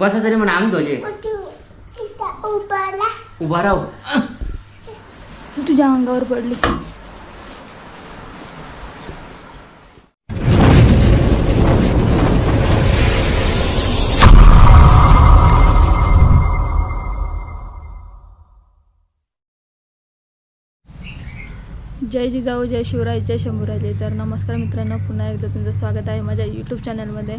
बसा तरी म्हणा अंग तुझे उभा राहू. तुझ्या अंगावर पडली. जय जिजाऊ जय शिवराय जय शंभूराजे तर नमस्कार मित्रांनो पुन्हा एकदा तुमचं स्वागत आहे माझ्या यूट्यूब चॅनलमध्ये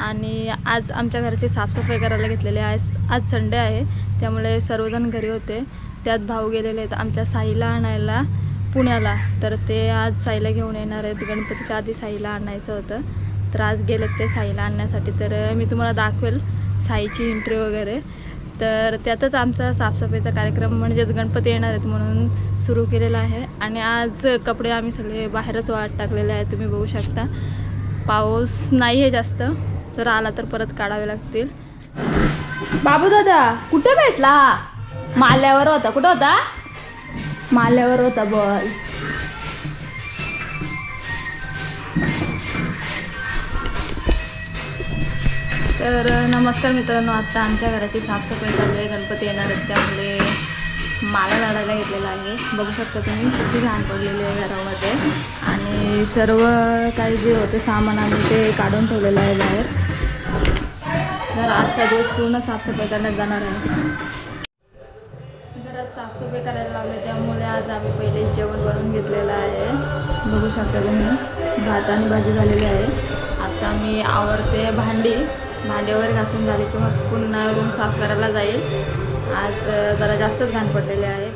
आणि आज आमच्या घराची साफसफाई करायला घेतलेली आहे. आज संडे आहे. त्यामुळे सर्वजण घरी होते. त्यात भाऊ गेलेले आहेत आमच्या साईला आणायला पुण्याला. तर ते आज साईला घेऊन येणार आहेत. गणपतीच्या आधी साईला आणायचं होतं. तर आज गेलेत ते साईला आणण्यासाठी. तर मी तुम्हाला दाखवेल साईची एंट्री वगैरे. तर त्यातच आमचा साफसफाईचा कार्यक्रम म्हणजेच गणपती येणार आहेत म्हणून सुरू केलेला आहे. आणि आज कपडे आम्ही सगळे बाहेरच वाट टाकलेले आहे तुम्ही बघू शकता. पाऊस नाही आहे जास्त तर आला तर परत काढावे लागतील. बाबू दादा कुठे भेटला? माल्यावर होता कुठं होता? माल्यावर होता बॉल. तर नमस्कार मित्रांनो आत्ता आमच्या घराची साफसफाई चालू आहे. गणपती येणार आहेत त्यामुळे माळा लाडायला घेतलेला आहे. बघू शकता तुम्ही किती घाण पडलेली आहे घरामध्ये. आणि सर्व काही जे होते सामान आम्ही ते काढून ठेवलेलं आहे बाहेर. तर आजचा दिवस पूर्ण साफसफाई करण्यात जाणार आहे. घरात साफसफाई करायला लावले त्यामुळे आज आम्ही पहिले जेवण बनवून घेतलेलं आहे. बघू शकता तुम्ही भात आणि भाजी झालेली आहे. आता मी आवडते भांडी. भांडी वगैरे घासून झाली की मग पुन्हा रूम साफ करायला जाईल. आज जरा जास्तच घाण पडलेले आहे.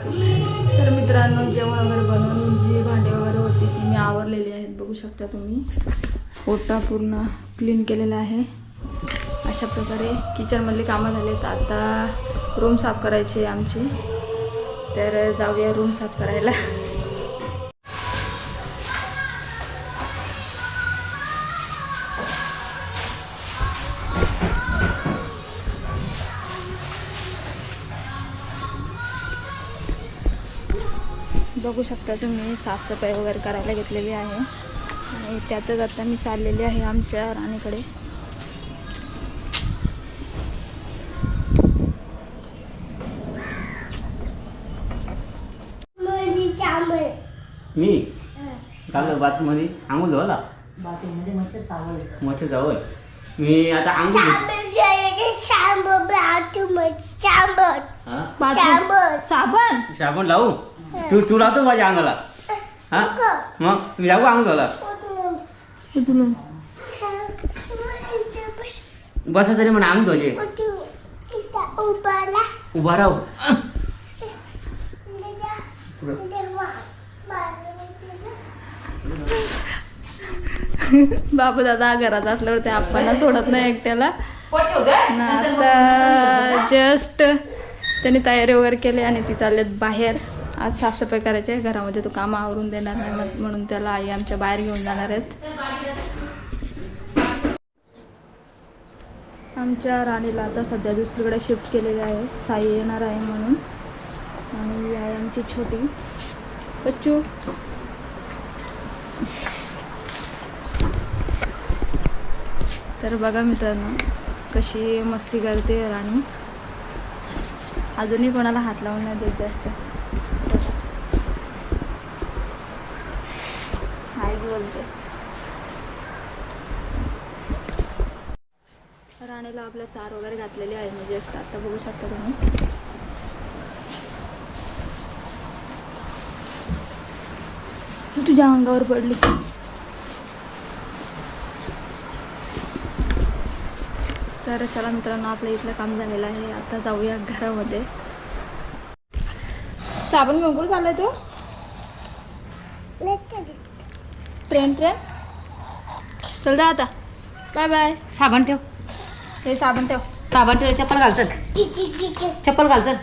तर मित्रांनो जेवण वगैरे बनवून जी भांडी वगैरे होती ती मी आवरलेली आहेत. बघू शकता तुम्ही. ओटा पूर्ण क्लीन केलेला आहे. अशा प्रकारे किचनमधली कामं झालीत. आता रूम साफ करायची आहे आमची. तर जाऊया रूम साफ करायला. बघू शकता तुम्ही साफसफाई वगैरे करायला घेतलेली आहे. आणि त्यातच आता मी चाललेली आहे आमच्या राणीकडे. मी? काल बाथरूममध्ये आंघोळ धुवाला बाथरूममध्ये मच्छर चावल. मच्छर जवळ मी आता आंघोळ हा? साबण? साबण लावू? तू तू लावतो माझ्या अंगाला? हा? मग? मी जाऊ उचलून बसा तरी म्हणा अंग तुझे उभा राहू. बाबू दादा घरात असल्यावर ते आपण सोडत नाही एकट्याला. आता जस्ट त्यांनी तयारी वगैरे केली आणि ती चाललेत बाहेर. आज साफसफाई करायची आहे. घरामध्ये तो काम आवरून देणार नाही मग- म्हणून त्याला आई आमच्या बाहेर घेऊन जाणार आहेत. आमच्या राणीला आता सध्या दुसरीकडे शिफ्ट केलेली आहे. साई येणार आहे म्हणून. आणि आई आहे आमची छोटी. बच्चू. तर बघा मित्रांनो कशी मस्ती करते राणी. अजूनही कोणाला हात लावून नाही देत जास्त हायच बोलते राणीला आपल्या चार वगैरे घातलेली आहे म्हणजे मी जस्ट आता बघू शकता तुम्ही. तुझ्या अंगावर पडली. तर चला मित्रांनो आपल्या इथलं काम झालेलं आहे. आता जाऊया घरामध्ये. साबण घेऊन चाललाय तू? ट्रेन ट्रेन चल जा आता. बाय बाय साबण ठेव. हे साबण ठेव. साबण ठेव चप्पल घालतात चप्पल घालतात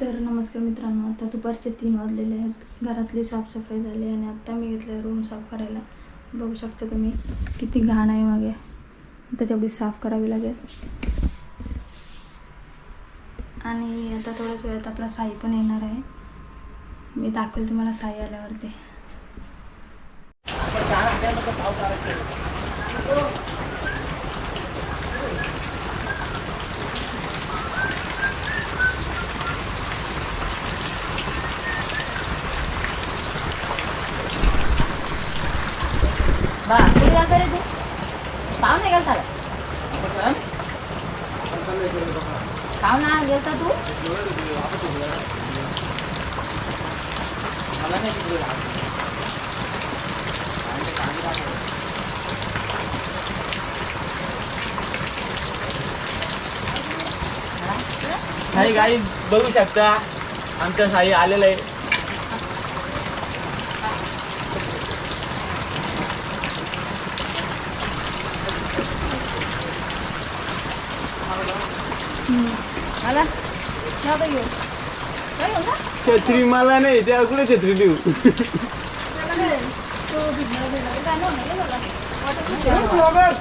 तर नमस्कार मित्रांनो आता दुपारचे तीन वाजलेले आहेत. घरातली साफसफाई झाली आणि आता मी घेतलं रूम साफ करायला. बघू शकता तुम्ही किती घाण आहे मागे. आता तेवढी साफ करावी लागेल. आणि आता थोड्याच वेळात आपला साई पण येणार आहे. मी दाखवेल तुम्हाला साई आल्यावरती कुठे जातो रे तू पाहून नाही गेलता पाहू ना गेलता तू साई गाई बघू शकता. आमच्या साई आलेलं. आहे. छत्री मला नाही त्या कुठे छत्री देऊ? तो भिजणार भिजणार. काय नाही होणार रे मला. Waterproof आहे.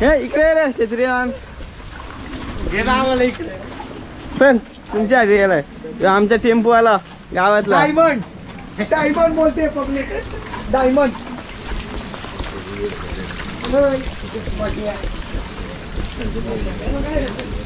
हे इकडे रे छत्री आण गेला आम्हाला इकडे. पण तुमच्या आधी गेलाय. ह्यो आमचा टेम्पो आला गावातला. डायमंड. डायमंड बोलते पब्लिक. डायमंड. करतो बघ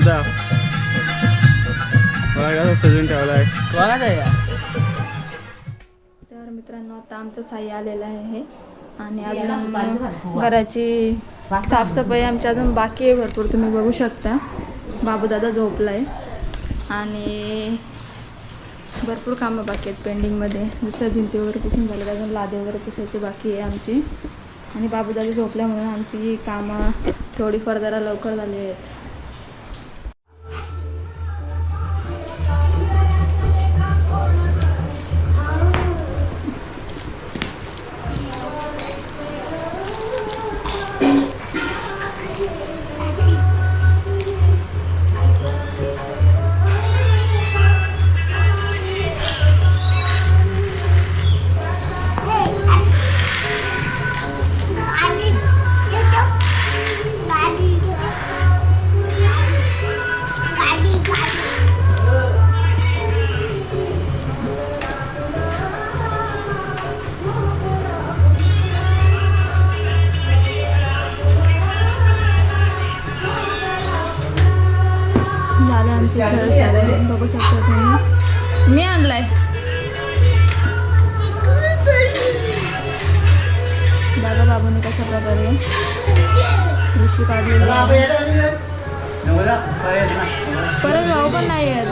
कसं सजून ठेवलाय तर मित्रांनो आता आमचं साई आलेलं आहे आणि अजून घराची साफसफाई आमची अजून बाकी आहे. भरपूर तुम्ही बघू शकता. बाबूदादा झोपलाय. आणि भरपूर कामं बाकी आहेत पेंडिंगमध्ये. दुसऱ्या भिंती वगैरे पुसून झाले अजून लादे वगैरे पुसायची बाकी आहे आमची. आणि बाबूदादा झोपल्यामुळे आमची ही कामं थोडीफार जरा लवकर झाली आहेत. बाबूने कशा प्रकारे ऋषी काढलेली परत भाऊ पण नाही येत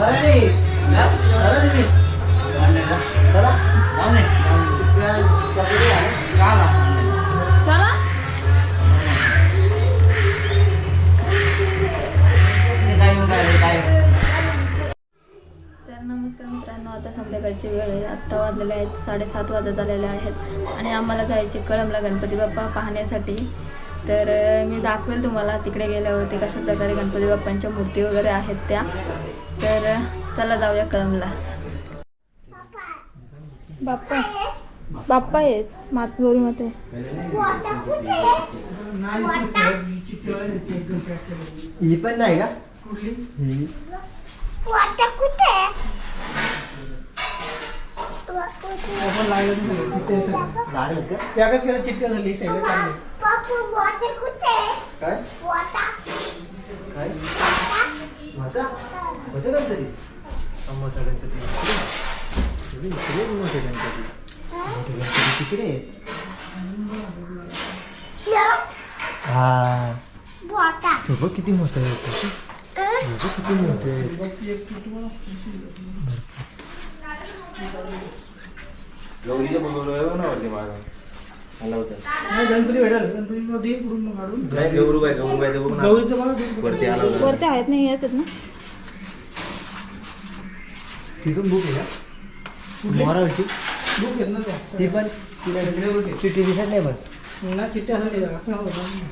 चला. संध्याकाळची वेळ आहे. आत्ता वाजलेले आहेत साडेसात वाजत आलेले आहेत. आणि आम्हाला जायचे कळमला गणपती बाप्पा पाहण्यासाठी. तर मी दाखवेल तुम्हाला तिकडे गेल्यावरती कशा प्रकारे गणपती बाप्पांच्या मूर्ती वगैरे आहेत त्या. तर चला जाऊया कळमला. बाप्पा. बाप्पा आहेत मात गौरी माते. ही पण नाही का? त्यागच केलं चिठ्ठ्या झाली सगळे चांगले काय काय माझा होते गणपती मोठा गणपती इकडे मोठे गणपती मोठे गणपती तिकडे हा तो बघ किती मोठा आहे तो. किती मोठे आहे गौरीला बोलवलं ना वरती मागं. आला होता. गणपती भेटाल गणपती मध्ये कुठून काढून? नाही, गौरू बाई, गौरू बाई, ते बघ ना. गौरीचं मला वरती आला होता. वरती आहेत नाही येत आहेत ना. तिथून बुक आहे का? मोरावरची ती. पण तिला चिठ्ठी दिसत नाही पण.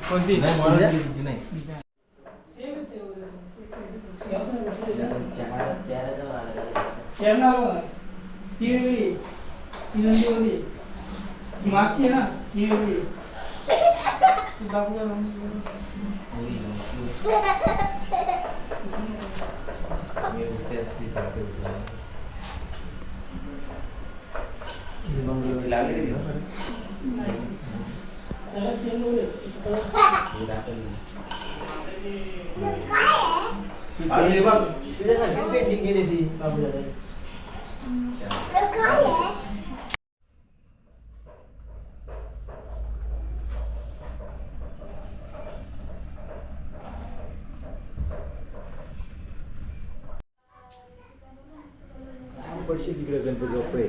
कोणती? मागची आहे ना ही वेगळी सगळं सेम अरे बघ तुझ्यासारखी पेंटिंग केली ती बाबू दादा पडशील तिकडे गणपती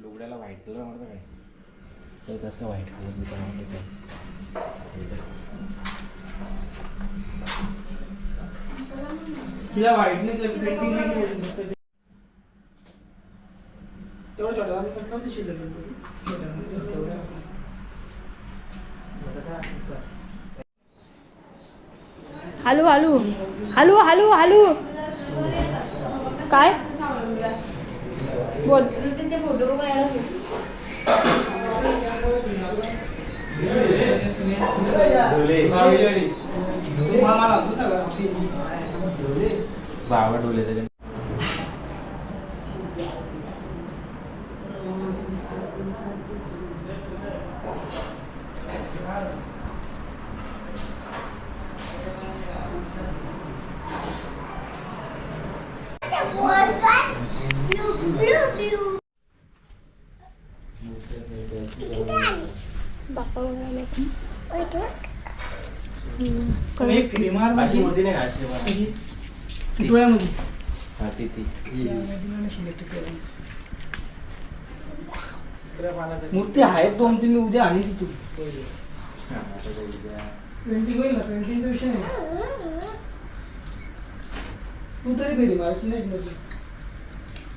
लुगड्याला व्हाईट कलर आवडतं काय तर तसं व्हाईट कलर दुकान आवडतं तिला व्हाईटनेस पेंटिंग नाही केली नुसतं ते. तेवढं छोटं आम्ही पण नव्हतं शिकलं गणपती. तेवढं. Hello hello hello hello hello काय? बोल. फोटो बघून यायला डोले मला मला आठवतं सगळं. बाबा डोले त्याचे आणि एक फेरी मार अशी माझी. होती नाही अशी होती. टिटोळ्यामध्ये. हा ती ती मूर्ती आहेत दोन तीन मी उद्या आणि तिथून हा, आता ते उद्या. पेंटिंग होईल ना पेंटिंगचा विषय नाही तू तरी फेरी मारायची नाही.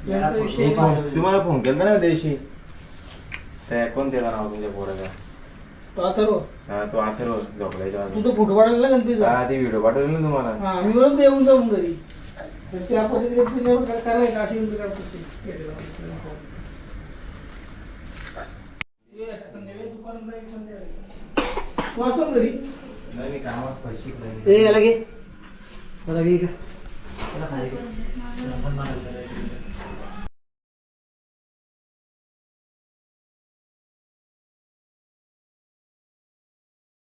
यांचा विषय मी नाही. फोन- तुम्हाला फोन केला ना त्या दिवशी त्या कोण त्याला नाव तुमच्या पोराचा तो अथर्व हा तो अथर्व झोपलायचा तू तो फोटो काढला ना गणपतीचा हा ते व्हिडिओ पाठवले ना तुम्हाला. हा मी बरोबर येऊन जाऊन घरी. तर त्या पद्धतीने पुण्यावर काय अशी. तू. असतो ना घरी? नाही मी कामात पैसे. ए याला घे. याला घे इकडे. याला खाली घे.